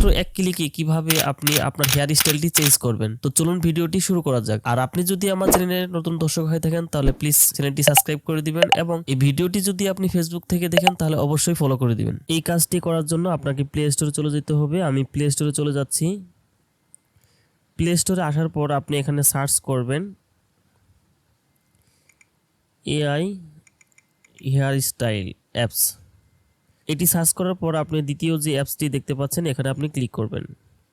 মাত্র এক ক্লিকে কীভাবে আপনি আপনার হেয়ার স্টাইলটি চেঞ্জ করবেন? তো চলুন ভিডিওটি শুরু করা যাক। আর আপনি যদি আমার চ্যানেলের নতুন দর্শক হয়ে থাকেন, তাহলে প্লিজ চ্যানেলটি সাবস্ক্রাইব করে দিবেন এবং এই ভিডিওটি যদি আপনি ফেসবুক থেকে দেখেন, তাহলে অবশ্যই ফলো করে দিবেন। এই কাজটি করার জন্য আপনাকে প্লে স্টোরে চলে যেতে হবে। আমি প্লে স্টোরে চলে যাচ্ছি। প্লে স্টোরে আসার পর আপনি এখানে সার্চ করবেন এআই হেয়ার স্টাইল অ্যাপস এটি সার্চ করার পর আপনি দ্বিতীয় যে অ্যাপসটি দেখতে পাচ্ছেন, এখানে আপনি ক্লিক করবেন।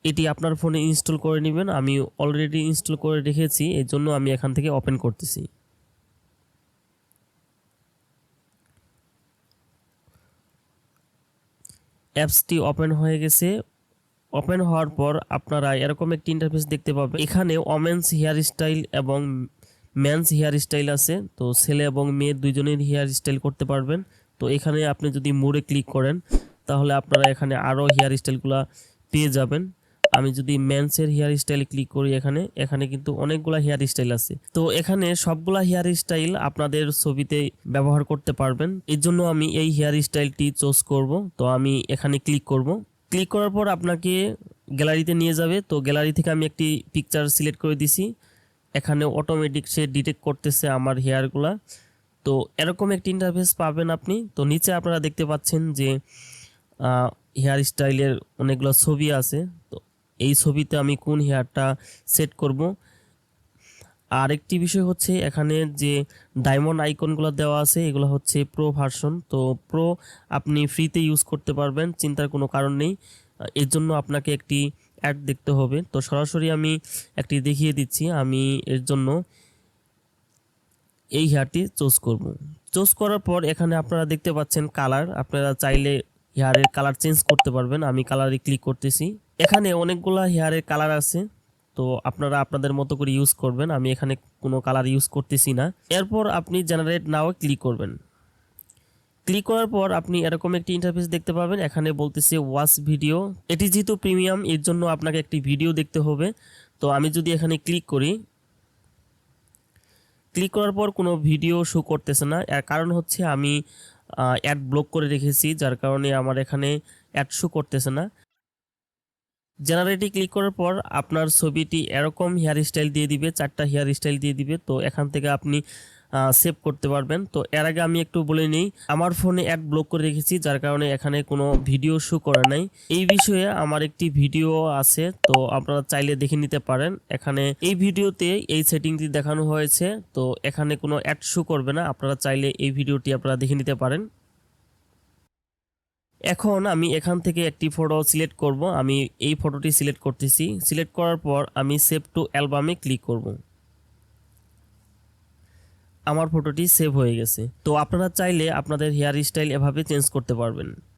এটি আপনার ফোনে ইনস্টল করে নেবেন। আমি অলরেডি ইনস্টল করে রেখেছি এই জন্য আমি এখান থেকে ওপেন করতেছি। অ্যাপসটি ওপেন হয়ে গেছে। ওপেন হওয়ার পর আপনারা এরকম একটি ইন্টারফেস দেখতে পাবেন। এখানে ওমেন্স হেয়ার স্টাইল এবং মেন্স হেয়ার স্টাইল আছে। তো ছেলে এবং মেয়ে দুইজনের হেয়ার স্টাইল করতে পারবেন। তো এখানে আপনি যদি মোড়ে ক্লিক করেন, তাহলে আপনারা এখানে আরও হেয়ার স্টাইলগুলো পেয়ে যাবেন। আমি যদি মেন্সের হেয়ার স্টাইল ক্লিক করি এখানে এখানে কিন্তু অনেকগুলা হেয়ার স্টাইল আছে। তো এখানে সবগুলা হেয়ার স্টাইল আপনাদের ছবিতে ব্যবহার করতে পারবেন। এর জন্য আমি এই হেয়ার স্টাইলটি চুজ করব। তো আমি এখানে ক্লিক করব। ক্লিক করার পর আপনাকে গ্যালারিতে নিয়ে যাবে। তো গ্যালারি থেকে আমি একটি পিকচার সিলেক্ট করে দিছি। এখানে অটোমেটিক সে ডিটেক্ট করতেছে আমার হেয়ারগুলা তো এরকম একটি ইন্টারফেস পাবেন আপনি। তো নিচে আপনারা দেখতে পাচ্ছেন যে হেয়ার স্টাইলের অনেকগুলো ছবি আছে। তো এই ছবিতে আমি কোন হেয়ারটা সেট করব। আর একটি বিষয় হচ্ছে এখানে যে ডায়মন্ড আইকনগুলো দেওয়া আছে, এগুলো হচ্ছে প্রো ভার্সন তো প্রো আপনি ফ্রিতে ইউজ করতে পারবেন, চিন্তার কোনো কারণ নেই। এর জন্য আপনাকে একটি অ্যাড দেখতে হবে। তো সরাসরি আমি একটি দেখিয়ে দিচ্ছি, আমি এর জন্য এই হেয়ারটি চুজ করব। চুজ করার পর এখানে আপনারা দেখতে পাচ্ছেন কালার আপনারা চাইলে হেয়ারের কালার চেঞ্জ করতে পারবেন। আমি কালারে ক্লিক করতেছি। এখানে অনেকগুলা হেয়ারের কালার আছে। তো আপনারা আপনাদের মতো করে ইউজ করবেন। আমি এখানে কোনো কালার ইউজ করতেছি না। এরপর আপনি জেনারেট নাও ক্লিক করবেন। ক্লিক করার পর আপনি এরকম একটি ইন্টারফেস দেখতে পাবেন। এখানে বলতেছে ওয়াচ ভিডিও এটি যেহেতু প্রিমিয়াম এর জন্য আপনাকে একটি ভিডিও দেখতে হবে। তো আমি যদি এখানে ক্লিক করি ক্লিক করার পর কোনো ভিডিও শো করতেছে না। এর কারণ হচ্ছে আমি অ্যাড ব্লক করে রেখেছি, যার কারণে আমার এখানে অ্যাড শো করতেছে না। জেনারেটি ক্লিক করার পর আপনার ছবিটি এরকম হেয়ার স্টাইল দিয়ে দিবে, চারটা হেয়ার স্টাইল দিয়ে দিবে। তো এখান থেকে আপনি সেভ করতে পারবেন। তো এর আগে আমি একটু বলে নিই, আমার ফোনে অ্যাড ব্লক করে রেখেছি, যার কারণে এখানে কোনো ভিডিও শো করে নাই। এই বিষয়ে আমার একটি ভিডিও আছে, তো আপনারা চাইলে দেখে নিতে পারেন। এখানে এই ভিডিওতে এই সেটিংটি দেখানো হয়েছে, তো এখানে কোনো অ্যাড শো করবে না। আপনারা চাইলে এই ভিডিওটি আপনারা দেখে নিতে পারেন। এখন আমি এখান থেকে একটি ফটো সিলেক্ট করব। আমি এই ফটোটি সিলেক্ট করতেছি। সিলেক্ট করার পর আমি সেভ টু অ্যালবামে ক্লিক করব। আমার ফটোটি সেভ হয়ে গেছে। তো আপনারা চাইলে আপনাদের হেয়ার স্টাইল এভাবে চেঞ্জ করতে পারবেন।